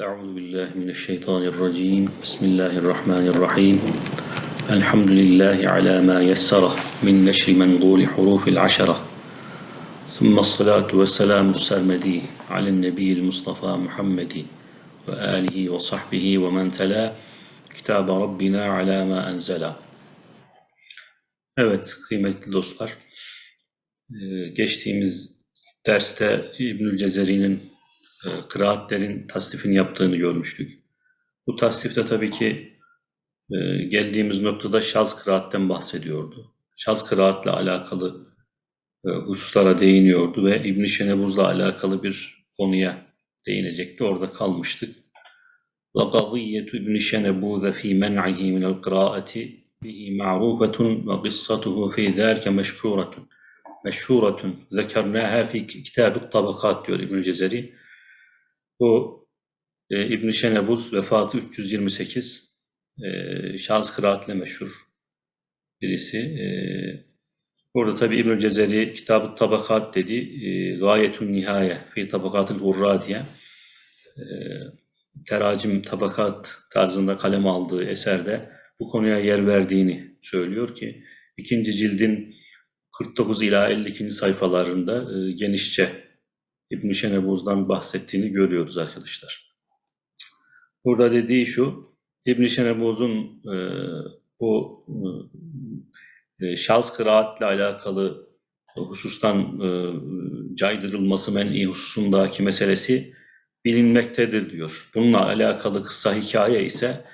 أعوذ بالله من الشيطان الرجيم. بسم الله الرحمن الرحيم. الحمد لله على ما يسره من نشر منقول حروف العشرة. ثم الصلاة والسلام السرمدي على النبي المصطفى محمد وآله وصحبه ومن تلا كتاب ربنا على ما أنزل. Evet kıymetli dostlar, geçtiğimiz derste İbnül Cezeri'nin e, kıraatlerin tasnifini yaptığını görmüştük. Bu tasnifte tabii ki e, geldiğimiz noktada şaz kıraatten bahsediyordu. Şaz kıraatle alakalı e, hususlara değiniyordu ve İbn Şenebuz'la alakalı bir konuya değinecekti. Orada kalmıştık. وَقَضِيَّةُ İbn Şenebuz fi men'ihi min el-kıraati bihi ma'rufetun ve kıssatuhu fi zâlike meşhûretun. Meşhûretun. Zekernâhâ fi kitâb-ı tabakat diyor İbn Cezeri. Bu e, İbn Şenebuz vefatı 328. E, şahıs kıraatle meşhur birisi. E, burada tabi İbn Cezeri Kitab-ı Tabakat dedi. E, Gayetun Nihaye fi Tabakatil Hurra diye e, teracim tabakat tarzında kalem aldığı eserde bu konuya yer verdiğini söylüyor ki ikinci cildin 49 ila 52. sayfalarında e, genişçe İbn-i Şenebuz'dan bahsettiğini görüyoruz arkadaşlar. Burada dediği şu, İbn-i Şenebuz'un e, bu e, şahs kıraatle alakalı husustan e, caydırılması men'i hususundaki meselesi bilinmektedir diyor. Bununla alakalı kısa hikaye ise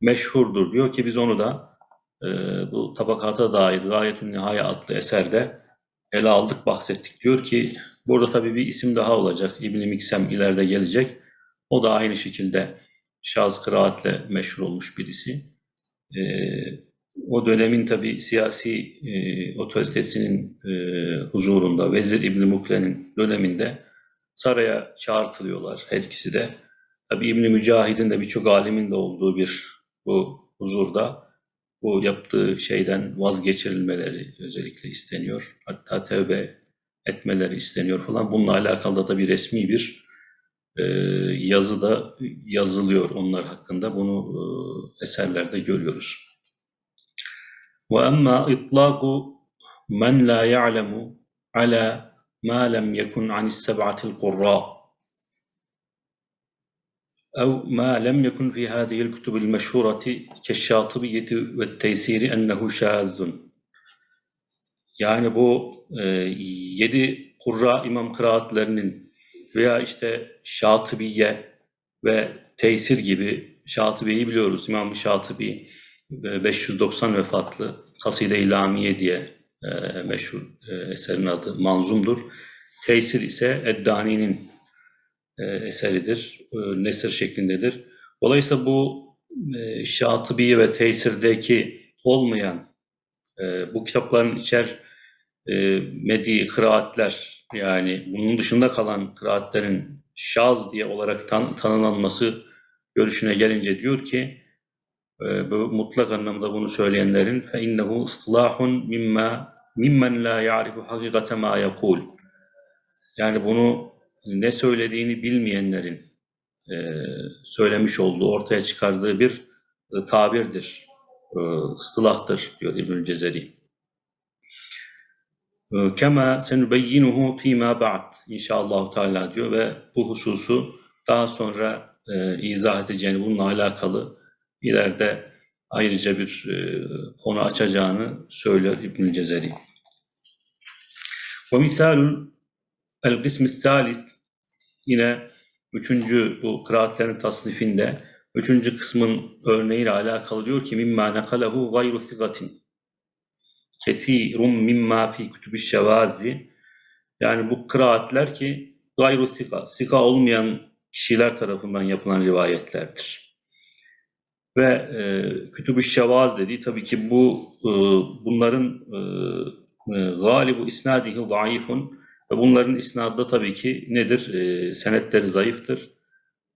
meşhurdur diyor ki biz onu da e, bu tabakata dair Gayetün Nihaye adlı eserde ele aldık bahsettik diyor ki Burada tabii bir isim daha olacak. İbn-i Miksem ileride gelecek. O da aynı şekilde şaz kıraatle meşhur olmuş birisi. E, o dönemin tabii siyasi e, otoritesinin e, huzurunda Vezir İbn Mukle'nin döneminde saraya çağırtılıyorlar her ikisi de. Tabii İbn Mücahid'in de birçok alimin de olduğu bir bu huzurda bu yaptığı şeyden vazgeçirilmeleri özellikle isteniyor. Hatta tevbe etmeleri isteniyor falan. Bununla alakalı da bir resmi bir e, yazı da yazılıyor onlar hakkında. Bunu e, eserlerde görüyoruz. Ve emma itlaku men la ya'lemu ala ma lem yekun anis seb'atil qurra أو ما لم يكن في هذه الكتب المشهورة كالشاطبية والتيسير أنه شاذ yani bu e, yedi kurra imam kıraatlerinin veya işte Şatıbiye ve Teysir gibi Şatıbiye'yi biliyoruz. İmam Şatıbi 590 vefatlı Kaside İlamiye diye e, meşhur e, eserin adı Manzum'dur. Teysir ise Eddani'nin e, eseridir. E, nesir şeklindedir. Dolayısıyla bu e, Şatıbiye ve Teysir'deki olmayan e, bu kitapların içer e, medi kıraatler yani bunun dışında kalan kıraatlerin şaz diye olarak tan tanımlanması görüşüne gelince diyor ki e, mutlak anlamda bunu söyleyenlerin fe innehu istilahun mimma mimmen la ya'rifu hakikate ma yekul yani bunu ne söylediğini bilmeyenlerin e, söylemiş olduğu ortaya çıkardığı bir e, tabirdir, e, ıstılahtır diyor İbnül Cezeri. Kema senubeyyinuhu fîmâ ba'd inşallah Teala diyor ve bu hususu daha sonra e, izah edeceğini bununla alakalı ileride ayrıca bir e, konu açacağını söylüyor İbnül Cezeri. Ve misalul el kısmı salis yine üçüncü bu kıraatlerin tasnifinde üçüncü kısmın örneğiyle alakalı diyor ki mimma nekalehu gayru sigatin kesirun mimma fi kütübü şevazi yani bu kıraatler ki gayru sika, sika olmayan kişiler tarafından yapılan rivayetlerdir. Ve e, kütübü şevaz dediği tabii ki bu e, bunların e, e, galibu isnadihi zayıfun ve bunların isnadı tabii ki nedir? E, senetleri zayıftır.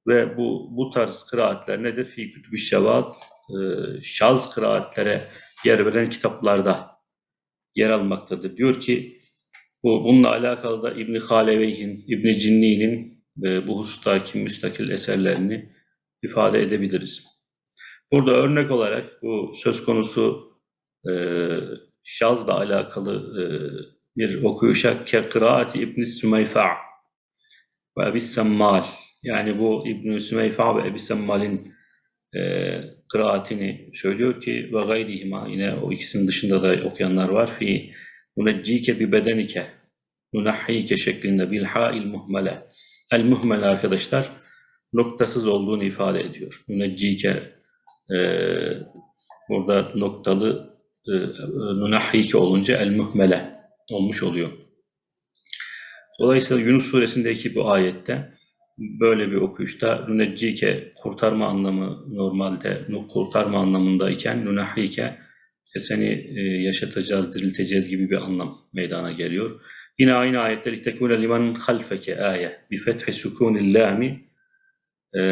Ve bu bu tarz kıraatler nedir? Fi kütübü şevaz e, şaz kıraatlere yer veren kitaplarda yer almaktadır. Diyor ki bu bununla alakalı da İbn Haleveyh'in, İbn Cinni'nin e, bu hustaki müstakil eserlerini ifade edebiliriz. Burada örnek olarak bu söz konusu e, şazla alakalı e, bir okuyuşa ke İbn Sümeyfa ve Ebi Semmal yani bu İbn Sümeyfa ve Ebi Semmal'in e, kıraatini söylüyor ki ve gayrihima yine o ikisinin dışında da okuyanlar var fi nuneccike bi bedenike nunahhike şeklinde bil ha'il muhmele el muhmele arkadaşlar noktasız olduğunu ifade ediyor. Nuneccike e, burada noktalı e, nunahhike olunca el muhmele olmuş oluyor. Dolayısıyla Yunus suresindeki bu ayette böyle bir okuyuşta nüneccike kurtarma anlamı normalde kurtarma anlamındayken nunahhike işte seni e, yaşatacağız, dirilteceğiz gibi bir anlam meydana geliyor. Yine aynı ayetler İttekûne liman halfeke aye bi fethi sukûnil lâmi e,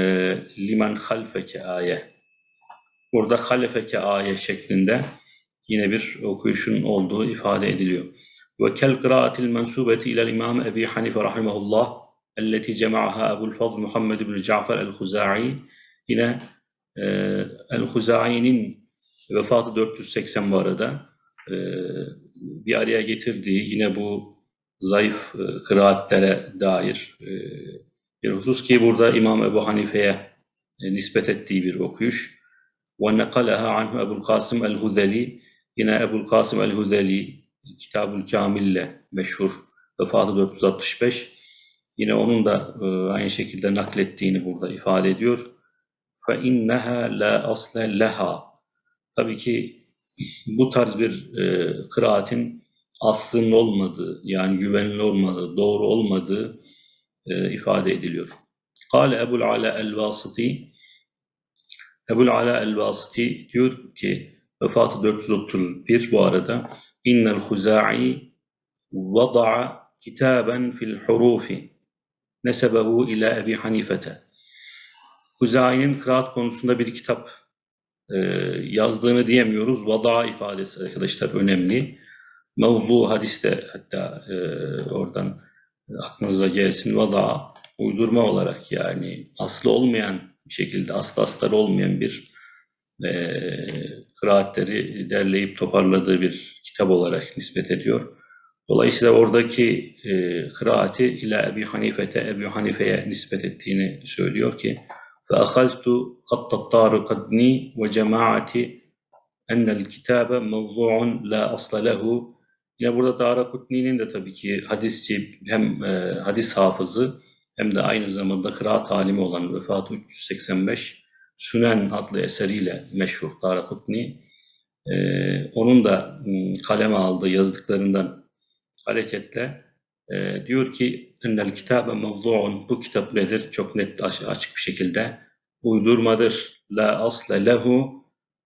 liman halfeke aye burada halfeke aye şeklinde yine bir okuyuşun olduğu ifade ediliyor. Ve kel kıraatil mensubeti ilel imam Ebi Hanife rahimahullah elleti cemaha Ebu'l Fadl Muhammed bin Cafer el-Huza'i yine e, el-Huza'i'nin vefatı 480 bu arada e, bir araya getirdiği yine bu zayıf e, kıraatlere dair e, bir husus ki burada İmam Ebu Hanife'ye e, nispet ettiği bir okuyuş. وَنَقَلَهَا عَنْهُ Ebu'l Kasım el-Huzeli yine Ebu'l Kasım el-Huzeli Kitab-ül Kamil'le meşhur vefatı 465 yine onun da e, aynı şekilde naklettiğini burada ifade ediyor. فَاِنَّهَا لَا أَصْلَ لَهَا Tabii ki bu tarz bir e, kıraatin aslının olmadığı, yani güvenilir olmadığı, doğru olmadığı e, ifade ediliyor. Kale Ebul Ala el-Vasiti Ebul Ala el-Vasiti diyor ki vefatı 431 bu arada innel huza'i vada'a kitaben fil hurufi nesebehu ila Ebi Hanifete Huza'i'nin kıraat konusunda bir kitap e, yazdığını diyemiyoruz. Vada ifadesi arkadaşlar önemli. Mevzu hadiste hatta e, oradan aklınıza gelsin vada uydurma olarak yani aslı olmayan bir şekilde aslı astarı olmayan bir e, kıraatleri derleyip toparladığı bir kitap olarak nispet ediyor. Dolayısıyla oradaki e, kıraati ila Ebi Hanife'te Ebu Hanife'ye nispet ettiğini söylüyor ki فأخذت خط الطارق ابني وجماعة أن الكتاب موضوع لا أصل له Yine burada Darakutni'nin de tabii ki hadisçi hem e, hadis hafızı hem de aynı zamanda kıraat alimi olan vefatı 385 Sünen adlı eseriyle meşhur Darakutni. E, onun da m, kaleme aldığı yazdıklarından hareketle e, diyor ki ennel kitabe mevdu'un bu kitap nedir? Çok net aç- açık bir şekilde uydurmadır. La asle lehu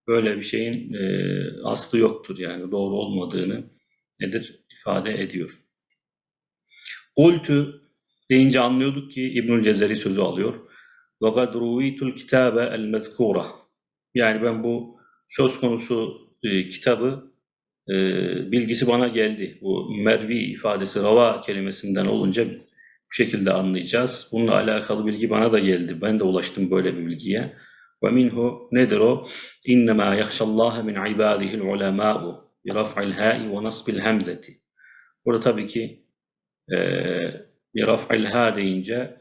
böyle bir şeyin e, aslı yoktur yani doğru olmadığını nedir ifade ediyor. Kultu deyince anlıyorduk ki İbnül Cezeri sözü alıyor. Ve kad ruvitul kitabe el mezkura. Yani ben bu söz konusu e, kitabı e, bilgisi bana geldi. Bu mervi ifadesi rava kelimesinden olunca bu şekilde anlayacağız. Bununla alakalı bilgi bana da geldi. Ben de ulaştım böyle bir bilgiye. Ve minhu nedir o? İnnemâ yakşallâhe min ibâdihil ulemâ'u bi raf'il hâ'i ve nasbil hemzeti. Burada tabii ki e, bi raf'il hâ deyince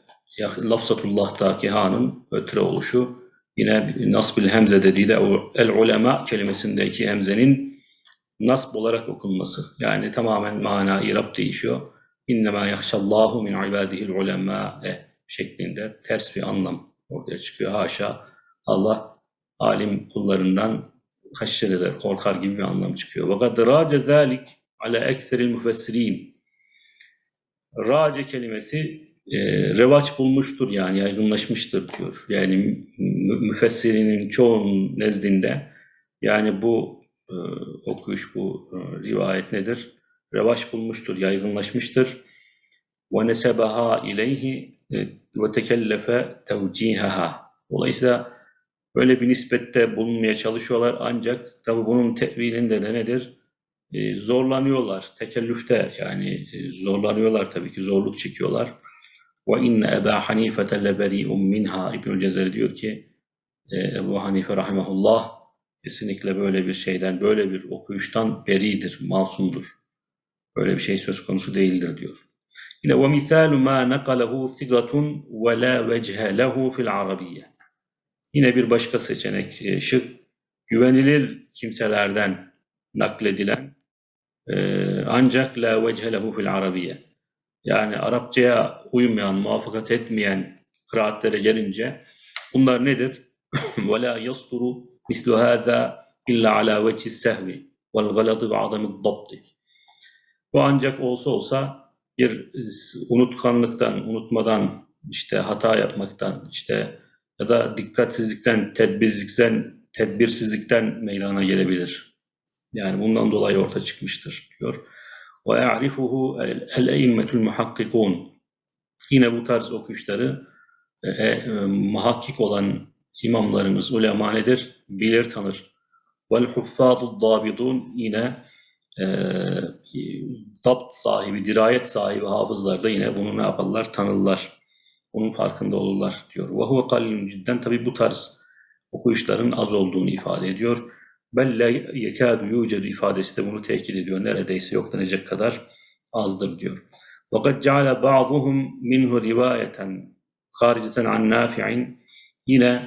lafzatullah'taki ha'nın ötre oluşu yine nasbil hemze dediği de el ulema kelimesindeki hemzenin nasb olarak okunması. Yani tamamen mana irab değişiyor. İnnemâ yakşallâhu min ibâdihil ulemâe şeklinde ters bir anlam ortaya çıkıyor. Haşa Allah alim kullarından haşyet eder, korkar gibi bir anlam çıkıyor. Ve kad râce zâlik ala ekseril müfessirin. Race kelimesi e, revaç bulmuştur yani yaygınlaşmıştır diyor. Yani mü- müfessirinin çoğunun nezdinde yani bu e, okuyuş, bu e, rivayet nedir? Revaç bulmuştur, yaygınlaşmıştır. E, ve tekellefe tevcihaha. Dolayısıyla böyle bir nispette bulunmaya çalışıyorlar ancak tabi bunun tevilinde de nedir? E, zorlanıyorlar. Tekellüfte yani e, zorlanıyorlar tabii ki zorluk çekiyorlar. Ve inne Eba Hanife leberi'un minha. İbnül Cezeri diyor ki e, Ebu Hanife rahimahullah kesinlikle böyle bir şeyden, böyle bir okuyuştan beridir, masumdur. Böyle bir şey söz konusu değildir diyor. Yine ve misalu ma nakalahu sigatun ve la vechhe lehu fil arabiyye. Yine bir başka seçenek e, şık güvenilir kimselerden nakledilen e, ancak la vechhe lehu fil arabiyye. Yani Arapçaya uymayan, muvaffakat etmeyen kıraatlere gelince bunlar nedir? ولا يصدر مثل هذا إلا على وجه السهو والغلط وعدم الضبط. Bu ancak olsa olsa bir unutkanlıktan, unutmadan, işte hata yapmaktan, işte ya da dikkatsizlikten, tedbirsizlikten, tedbirsizlikten meydana gelebilir. Yani bundan dolayı ortaya çıkmıştır diyor. Ve ya'rifuhu el-eimmetul muhakkikun. Yine bu tarz okuyuşları e, e, muhakkik olan imamlarımız, ulema nedir? Bilir, tanır. Vel huffâdu dâbidûn yine e, dapt sahibi, dirayet sahibi hafızlar da yine bunu ne yaparlar? Tanırlar. Bunun farkında olurlar diyor. Ve huve kallun cidden tabi bu tarz okuyuşların az olduğunu ifade ediyor. Belle yekâdu yucedu ifadesi de bunu tekit ediyor. Neredeyse yok denecek kadar azdır diyor. وَقَدْ جَعَلَ بَعْضُهُمْ مِنْهُ رِوَايَةً خَارِجَةً عَنْ نَافِعٍ Yine e,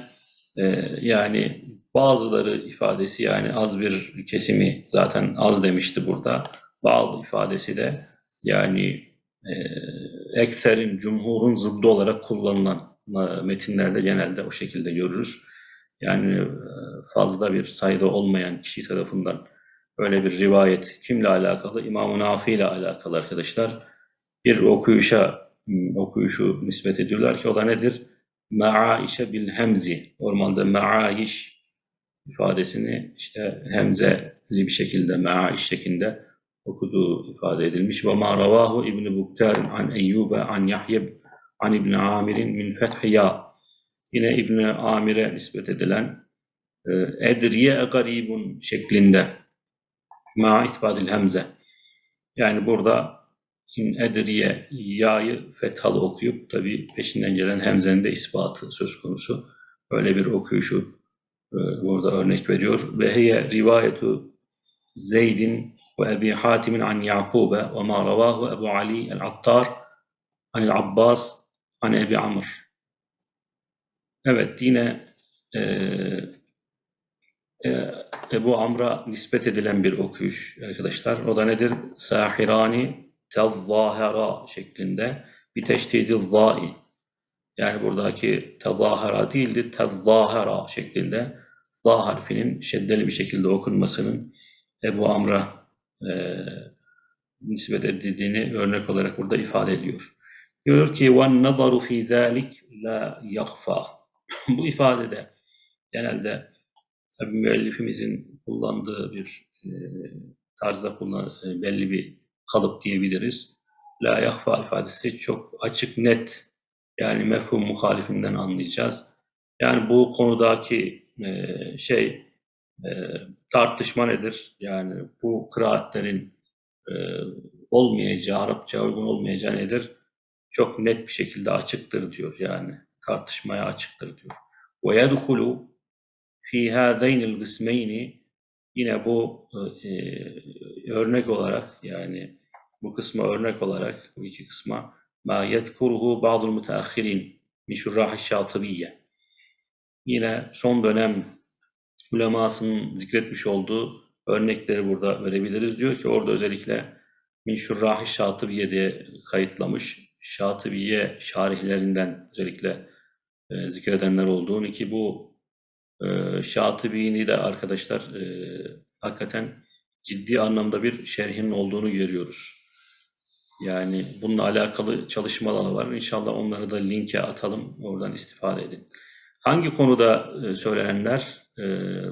yani bazıları ifadesi yani az bir kesimi zaten az demişti burada. Bazı ifadesi de yani e, ekserin, cumhurun zıddı olarak kullanılan e, metinlerde genelde o şekilde görürüz. Yani e, fazla bir sayıda olmayan kişi tarafından öyle bir rivayet kimle alakalı? İmam-ı Nafi ile alakalı arkadaşlar. Bir okuyuşa okuyuşu nispet ediyorlar ki o da nedir? Ma'aişe bil hemzi. Normalde ma'aiş ifadesini işte hemzeli bir şekilde ma'aiş şeklinde okuduğu ifade edilmiş. Ve ma ravahu İbn Buktar an Eyyube an Yahya an İbn Amir'in min fethiya. Yine İbn Amir'e nispet edilen e, edriye garibun şeklinde ma isbatil hemze. Yani burada in edriye ya'yı fethalı okuyup tabi peşinden gelen hemzenin de ispatı söz konusu. Öyle bir okuyuşu e, burada örnek veriyor. Ve heye rivayetu Zeydin ve Ebi Hatim'in an Yakube ve ma ravahu Ebu Ali el-Attar anil Abbas an Ebi Amr. Evet yine e, e, Ebu Amr'a nispet edilen bir okuyuş arkadaşlar. O da nedir? Sahirani tezzahara şeklinde bir teşdidi zai. Yani buradaki tezahara değildi, tezzahara şeklinde za harfinin şeddeli bir şekilde okunmasının Ebu Amr'a e, nispet edildiğini örnek olarak burada ifade ediyor. Diyor ki وَالنَّظَرُ فِي ذَٰلِكْ لَا يَخْفَى Bu ifadede genelde tabi müellifimizin kullandığı bir e, tarzda kullan, e, belli bir kalıp diyebiliriz. La yahfa ifadesi çok açık, net yani mefhum muhalifinden anlayacağız. Yani bu konudaki e, şey e, tartışma nedir? Yani bu kıraatlerin e, olmayacağı, Arapça uygun olmayacağı nedir? Çok net bir şekilde açıktır diyor yani. Tartışmaya açıktır diyor. Ve yedhulu fi hâzeynil kısmeyni yine bu e, örnek olarak yani bu kısma örnek olarak bu iki kısma ma yezkuruhu ba'dul müteahhirin min şurrah şatibiyye yine son dönem ulemasının zikretmiş olduğu örnekleri burada verebiliriz. Diyor ki orada özellikle min şurrah şatibiye diye kayıtlamış. Şatibiye şarihlerinden özellikle e, zikredenler olduğunu ki bu e, Şatibi'ni de arkadaşlar e, hakikaten ciddi anlamda bir şerhinin olduğunu görüyoruz. Yani bununla alakalı çalışmalar var. İnşallah onları da linke atalım. Oradan istifade edin. Hangi konuda e, söylenenler? E,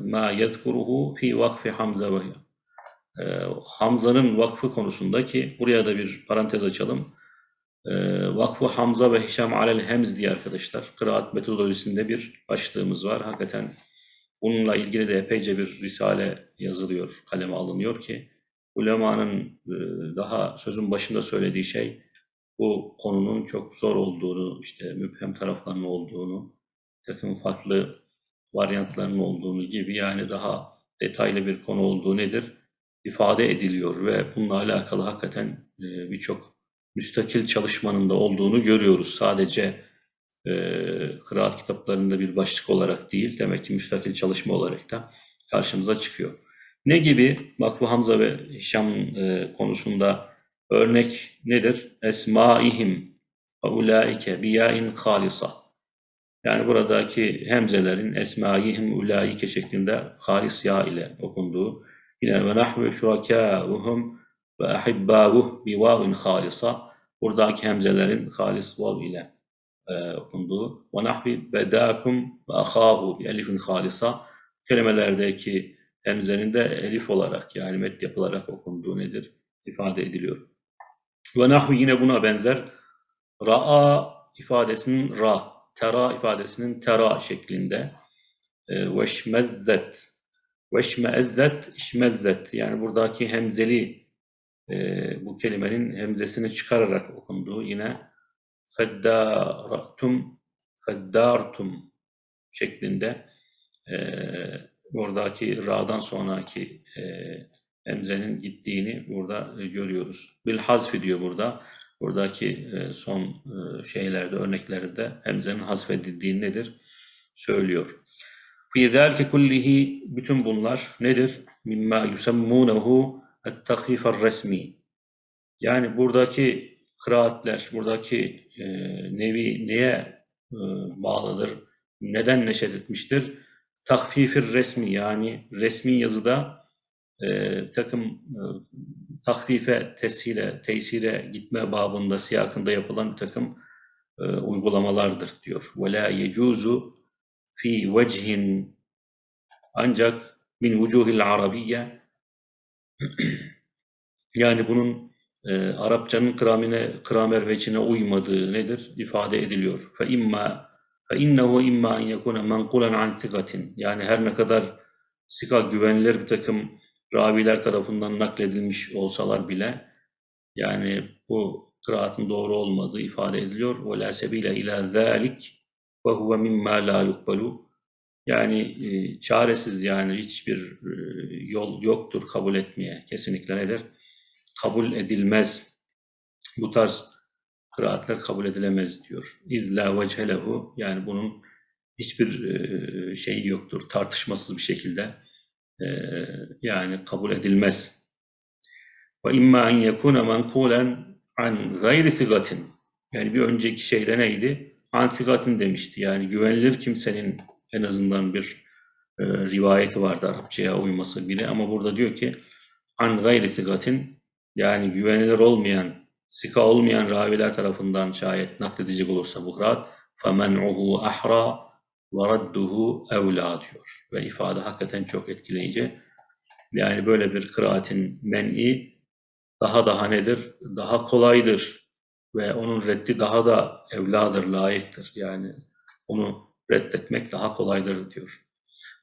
ma yezkuruhu fi vakfi Hamza ve Hamza'nın vakfı konusunda ki buraya da bir parantez açalım. Vakfı Hamza ve Hişam Alel Hemz diye arkadaşlar. Kıraat metodolojisinde bir başlığımız var. Hakikaten bununla ilgili de epeyce bir risale yazılıyor, kaleme alınıyor ki ulemanın daha sözün başında söylediği şey bu konunun çok zor olduğunu, işte müphem taraflarının olduğunu, takım farklı varyantlarının olduğunu gibi yani daha detaylı bir konu olduğu nedir? ifade ediliyor ve bununla alakalı hakikaten e, birçok müstakil çalışmanın da olduğunu görüyoruz. Sadece e, kıraat kitaplarında bir başlık olarak değil, demek ki müstakil çalışma olarak da karşımıza çıkıyor. Ne gibi? Bak bu Hamza ve Hişam e, konusunda örnek nedir? Esmaihim ve ulaike biyain halisa. Yani buradaki hemzelerin esmaihim ulaike şeklinde halis ya ile okunduğu. Yine ve nahve şurakâuhum ve ahibbâvuh bi vavin halisa. Buradaki hemzelerin halis vav ile e, okunduğu. Ve nahvi bedâkum ve ahâhu bi elifin halisa. Kelimelerdeki hemzenin de elif olarak yani met yapılarak okunduğu nedir? ifade ediliyor. Ve nahvi yine buna benzer. Ra'a ifadesinin ra, tera ifadesinin tera şeklinde. E, veşmezzet, veşmeezzet, işmezzet. Yani buradaki hemzeli e, bu kelimenin hemzesini çıkararak okunduğu yine feddaratum, feddartum şeklinde e, buradaki ra'dan sonraki e, hemzenin gittiğini burada e, görüyoruz. Bil hazfi diyor burada. Buradaki e, son e, şeylerde, örneklerde hemzenin hazfedildiği nedir? Söylüyor. Fi zâlike kullihi bütün bunlar nedir? Mimma yusemmunehu Ettakifer resmi. Yani buradaki kıraatler, buradaki e, nevi neye e, bağlıdır? Neden neşet etmiştir? Takfifir resmi yani resmi yazıda e, takım e, takfife, tesile, tesire gitme babında siyakında yapılan bir takım e, uygulamalardır diyor. Ve la yecuzu fi vecihin ancak min vucuhil arabiyye yani bunun e, Arapçanın kramine, kramer vecine uymadığı nedir? ifade ediliyor. Fe imma fe innehu imma en yekune menkulen an sigatin. Yani her ne kadar sika güvenilir bir takım raviler tarafından nakledilmiş olsalar bile yani bu kıraatın doğru olmadığı ifade ediliyor. Ve la sebile ila zalik ve huve mimma la yukbalu. Yani e, çaresiz yani hiçbir e, yol yoktur kabul etmeye. Kesinlikle nedir? Kabul edilmez. Bu tarz kıraatler kabul edilemez diyor. İzla vechelehu yani bunun hiçbir e, şeyi yoktur. Tartışmasız bir şekilde e, yani kabul edilmez. Ve imma en yekune menkulen an gayri sigatin. Yani bir önceki şeyde neydi? An sigatin demişti. Yani güvenilir kimsenin en azından bir e, rivayeti vardı Arapçaya uyması bile. Ama burada diyor ki an gayri sigatin yani güvenilir olmayan, sika olmayan raviler tarafından şayet nakledecek olursa bu kıraat فَمَنْعُهُ ahra ve radduhu evla diyor. Ve ifade hakikaten çok etkileyici. Yani böyle bir kıraatin men'i daha daha nedir? Daha kolaydır. Ve onun reddi daha da evladır, layıktır. Yani onu reddetmek daha kolaydır diyor.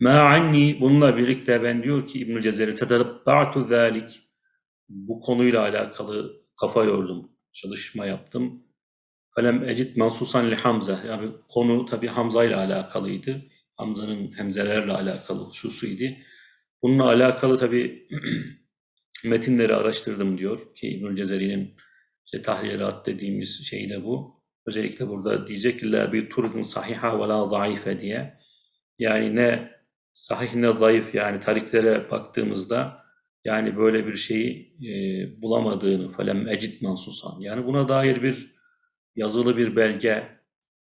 Ma anni bununla birlikte ben diyor ki İbn Cezeri tedarabba'tu zalik bu konuyla alakalı kafa yordum, çalışma yaptım. Felem ecid mensusan li Hamza. Yani konu tabi Hamza ile alakalıydı. Hamza'nın hemzelerle alakalı hususuydu. Bununla alakalı tabi metinleri araştırdım diyor ki İbnül Cezeri'nin işte tahrirat dediğimiz şey de bu. Özellikle burada diyecek ki la bir turkun sahiha ve la zayıfe diye. Yani ne sahih ne zayıf yani tariklere baktığımızda yani böyle bir şeyi e, bulamadığını felem ecid mansusan. Yani buna dair bir yazılı bir belge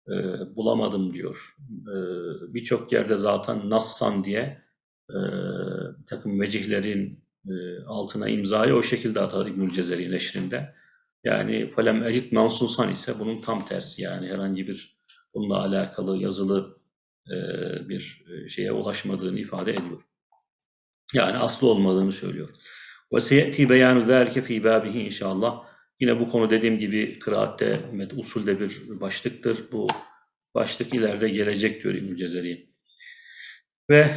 e, bulamadım diyor. E, Birçok yerde zaten Nassan diye e, takım vecihlerin e, altına imzayı o şekilde atar İbnül Cezeri neşrinde. Yani falem ecid mansusan ise bunun tam tersi yani herhangi bir bununla alakalı yazılı e, bir şeye ulaşmadığını ifade ediyor. Yani aslı olmadığını söylüyor. Ve seyeti beyanu zâlike fî bâbihi inşallah. Yine bu konu dediğim gibi kıraatte, usulde bir başlıktır. Bu başlık ileride gelecek diyor İbn Cezeri. Ve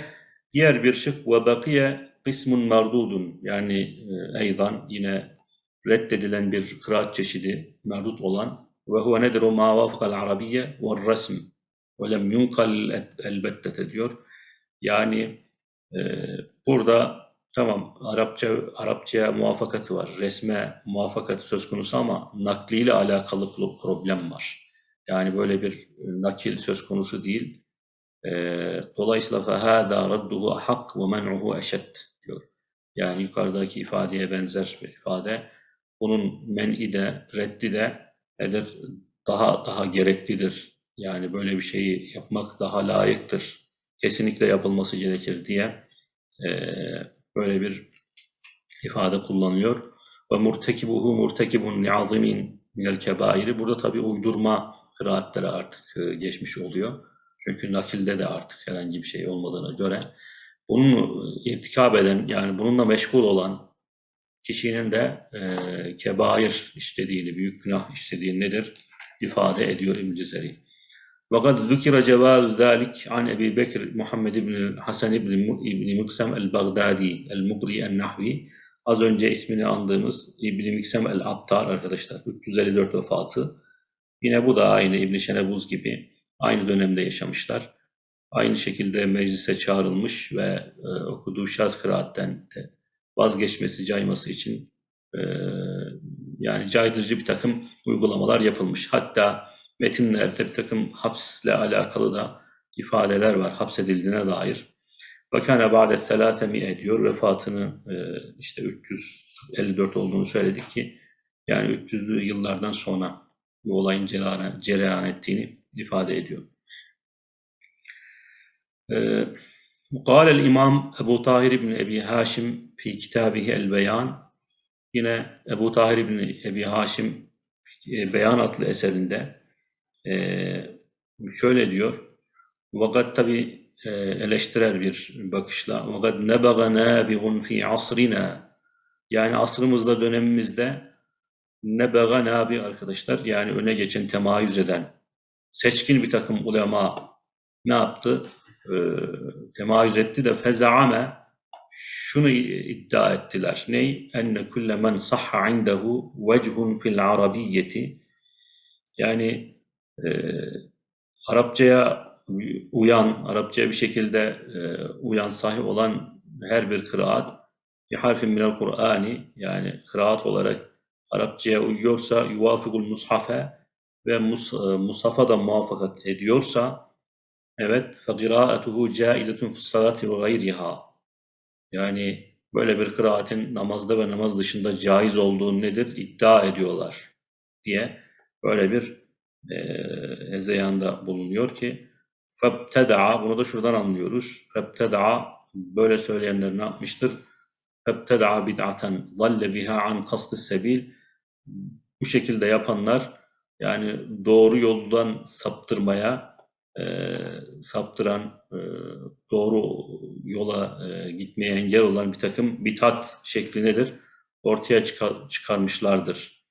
diğer bir şık ve bakiye kısmun mardudun yani e, yine reddedilen bir kıraat çeşidi merdut olan ve huve nedir o ma vafakal arabiyye ve resm ve lem yunkal elbette diyor. Yani e, burada tamam Arapça Arapçaya muvaffakatı var. Resme muvaffakatı söz konusu ama nakliyle alakalı pro- problem var. Yani böyle bir nakil söz konusu değil. E, dolayısıyla fehâdâ radduhu hak ve men'uhu eşed diyor. Yani yukarıdaki ifadeye benzer bir ifade. Bunun men'i de, reddi de nedir? Daha daha gereklidir. Yani böyle bir şeyi yapmak daha layıktır. Kesinlikle yapılması gerekir diye eee, böyle bir ifade kullanıyor. Ve murtekibuhu murtekibun li'azimin minel kebairi. Burada tabii uydurma kıraatlere artık e, geçmiş oluyor. Çünkü nakilde de artık herhangi bir şey olmadığına göre bunu irtikab eden yani bununla meşgul olan kişinin de e, kebair işlediğini, büyük günah işlediğini nedir? ifade ediyor İbn Cezeri. وقد ذكر جواز ذلك عن أبي بكر محمد بن Hasan ibn, ibn Miksem el-Baghdadi el-Mugri el-Nahvi az önce ismini andığımız İbn Miksem el-Attar arkadaşlar 354 vefatı. Yine bu da aynı İbn Şenebuz gibi aynı dönemde yaşamışlar. Aynı şekilde meclise çağrılmış ve e, okuduğu şaz kıraatten de vazgeçmesi, cayması için e, yani caydırıcı bir takım uygulamalar yapılmış. Hatta metinlerde bir takım hapsle alakalı da ifadeler var hapsedildiğine dair. Vakane ba'de selasemi ediyor vefatını e, işte 354 olduğunu söyledik ki yani 300'lü yıllardan sonra bu olayın cereyan, cereyan ettiğini ifade ediyor. Ee, Kâlel İmam Ebu Tahir İbni Ebi Haşim fi kitabihi el beyan. Yine Ebu Tahir İbni Ebi Haşim e, Beyan adlı eserinde e, şöyle diyor. Vakat tabi e, eleştirel bir bakışla. Vakat nebaga nabihun fi asrina. Yani asrımızda dönemimizde nebaga nabi arkadaşlar yani öne geçen temayüz eden seçkin bir takım ulema ne yaptı? E, temayüz etti de fezaame şunu iddia ettiler. Ney? Enne kulle men sahha indehu vechun fil arabiyyeti. Yani e, Arapçaya uyan, Arapçaya bir şekilde e, uyan, sahih olan her bir kıraat bir harfin minel Kur'ani yani kıraat olarak Arapçaya uyuyorsa yuvafigul mushafe ve mus, e, mushafa da muvaffakat ediyorsa evet fe kıraatuhu caizetun fis salati ve gayriha yani böyle bir kıraatin namazda ve namaz dışında caiz olduğu nedir iddia ediyorlar diye böyle bir e, ezeyanda bulunuyor ki febteda'a bunu da şuradan anlıyoruz. Febteda'a böyle söyleyenler ne yapmıştır? Febteda'a bid'aten zalle biha an kastı sebil bu şekilde yapanlar yani doğru yoldan saptırmaya e, saptıran e, doğru yola e, gitmeye engel olan bir takım bitat şekli nedir? Ortaya çıkar, çıkarmışlardır.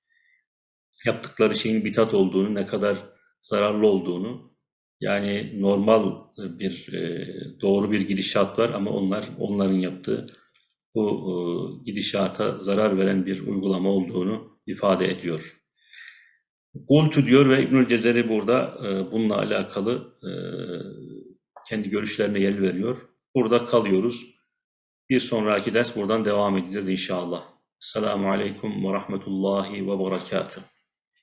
Yaptıkları şeyin bitat olduğunu, ne kadar zararlı olduğunu, yani normal bir e, doğru bir gidişat var ama onlar onların yaptığı bu e, gidişata zarar veren bir uygulama olduğunu ifade ediyor. Kultu diyor ve İbnül Cezeri burada e, bununla alakalı e, kendi görüşlerine yer veriyor. Burada kalıyoruz. Bir sonraki ders buradan devam edeceğiz inşallah. Selamun Aleyküm ve Rahmetullahi ve Berekatuhu.